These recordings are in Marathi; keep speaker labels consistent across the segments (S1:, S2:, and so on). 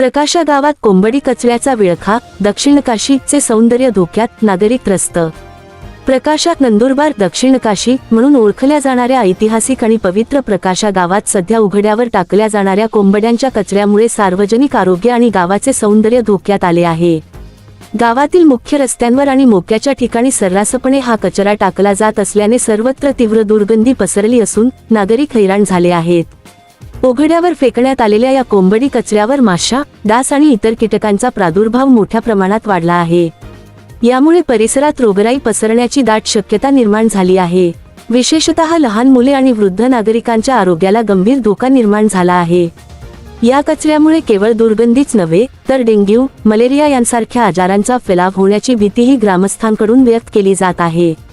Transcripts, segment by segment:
S1: प्रकाशा गावात कोंबडी कचऱ्याचा विळखा दक्षिण काशीचे सौंदर्य धोक्यात नागरिक त्रस्त. प्रकाशात नंदुरबार दक्षिण काशी म्हणून ओळखल्या जाणाऱ्या ऐतिहासिक आणि पवित्र प्रकाशा गावात सध्या उघड्यावर टाकल्या जाणाऱ्या कोंबड्यांच्या कचऱ्यामुळे सार्वजनिक आरोग्य आणि गावाचे सौंदर्य धोक्यात आले आहे. गावातील मुख्य रस्त्यांवर आणि मोक्याच्या ठिकाणी सर्रासपणे हा कचरा टाकला जात असल्याने सर्वत्र तीव्र दुर्गंधी पसरली असून नागरिक हैराण झाले आहेत. उघड्यावर फेकण्यात आलेल्या या कोंबडी कचऱ्यावर माशा डास आणि इतर कीटकांचा प्रादुर्भाव मोठ्या प्रमाणात वाढला आहे. यामुळे परिसरात रोगराई पसरण्याची दाट शक्यता निर्माण झाली आहे. विशेषतः लहान मुले आणि वृद्ध नागरिकांच्या आरोग्याला गंभीर धोका निर्माण झाला आहे. या कचऱ्यामुळे केवळ दुर्गंधीच नव्हे तर डेंग्यू मलेरिया यांसारख्या आजारांचा फैलाव होण्याची भीतीही ग्रामस्थांकडून व्यक्त केली जात आहे.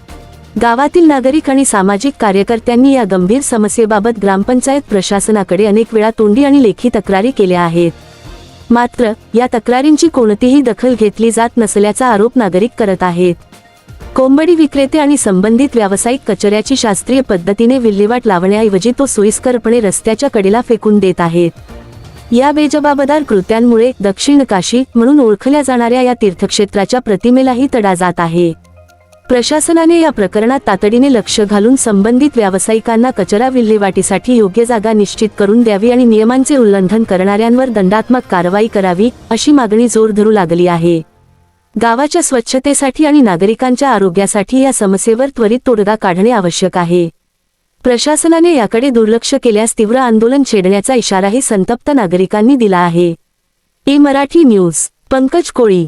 S1: गावातील नागरिक आणि सामाजिक कार्यकर्त्यांनी या गंभीर समस्येबाबत ग्रामपंचायत प्रशासनाकडे अनेक वेळा तोंडी आणि लेखी तक्रारी केल्या आहेत. मात्र या तक्रारींची कोणतीही दखल घेतली जात नसल्याचा आरोप नागरिक करत आहेत. कोंबडी विक्रेते आणि संबंधित व्यावसायिक कचऱ्याची शास्त्रीय पद्धतीने विल्हेवाट लावण्याऐवजी तो सोयीस्करपणे रस्त्याच्या कडेला फेकून देत आहेत. या बेजबाबदार कृत्यांमुळे दक्षिण काशी म्हणून ओळखल्या जाणाऱ्या या तीर्थक्षेत्राच्या प्रतिमेलाही तडा जात आहे. प्रशासनाने या प्रकरणात तातडीने लक्ष घालून संबंधित व्यावसायिकांना कचरा विल्हेवाटीसाठी योग्य जागा निश्चित करून द्यावी आणि नियमांचे उल्लंघन करणाऱ्यांवर दंडात्मक कारवाई करावी अशी मागणी जोर धरू लागली आहे. गावाच्या स्वच्छतेसाठी आणि नागरिकांच्या आरोग्यासाठी या समस्येवर त्वरित तोडगा काढणे आवश्यक आहे. प्रशासनाने याकडे दुर्लक्ष केल्यास तीव्र आंदोलन छेडण्याचा इशाराही संतप्त नागरिकांनी दिला आहे. E Marathi news Pankaj Koli.